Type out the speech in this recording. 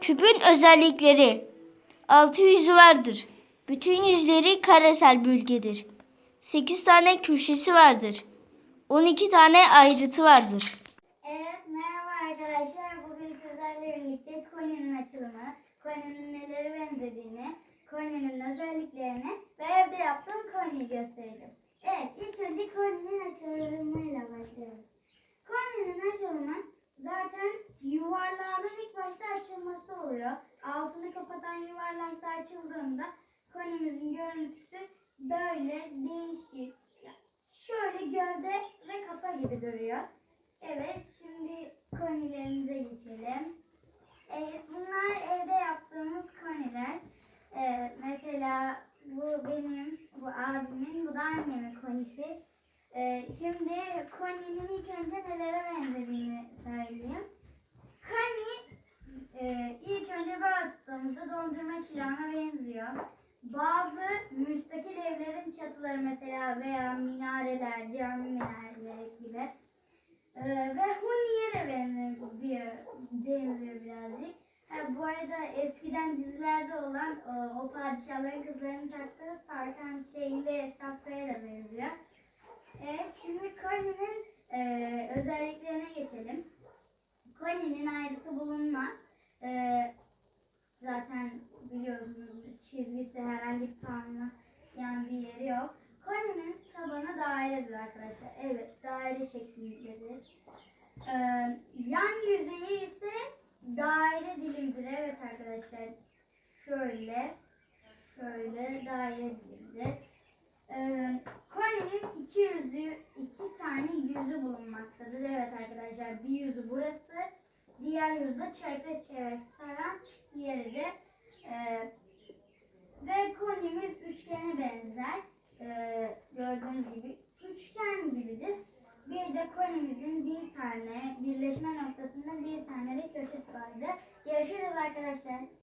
Küpün özellikleri. Altı yüzü vardır. Bütün yüzleri karesel bölgedir. 8 tane köşesi vardır. 12 tane ayrıtı vardır. Evet, merhaba arkadaşlar. Bugün sizlerle birlikte Koni'nin açılımı, Koni'nin nelere benzediğini, Koni'nin özelliklerini ve evde yaptığım Koni'yi göstereceğim. Evet, ilk önce Koni'nin açılımıyla başlayalım. Koni'nin açılımı zaten yuvarlağının yuvarlakta açıldığında Koni'mizin görüntüsü böyle değişik. Şöyle gövde ve kafa gibi duruyor. Evet, şimdi konilerimize geçelim. Evet, bunlar evde yaptığımız koniler. Ee, mesela bu benim, bu abimin, bu da annemin konisi. Ee, şimdi koninin ilk önce nelere benzediğini söyleyeyim. Koni e, ilk önce böyle tuttuğumuzda dondurma kilağına benziyor. Bazı müstakil evlerin çatıları mesela veya minareler, cami minareleri gibi ee, ve Huni'ye benziyor, benziyor birazcık. Ha, bu arada eskiden dizilerde olan o, o padişahların kızlarının taktığı sarkan şeyle şapkaya da benziyor. Evet, şimdi Koni'nin e, özelliklerine geçelim. Koni'nin ayrıtı bulunmaz. E, zaten biliyorsunuz çizgisi herhangi bir tanımlayan bir yeri yok. Koni'nin tabanı dairedir arkadaşlar. Evet, daire şeklindedir. Ee, yan yüzeyi ise daire dilimdir. Evet arkadaşlar. Şöyle, şöyle daire dilimdir. Ee, Koni'nin iki yüzü, iki tane yüzü bulunmaktadır. Evet arkadaşlar, bir yüzü burası, diğer yüzü de çevre çevre saran. Ee, ve konimiz benzer. Ee, gördüğünüz gibi üçgen gibidir. Bir de konimizin bir tane birleşme noktasında bir tane de köşesi vardır.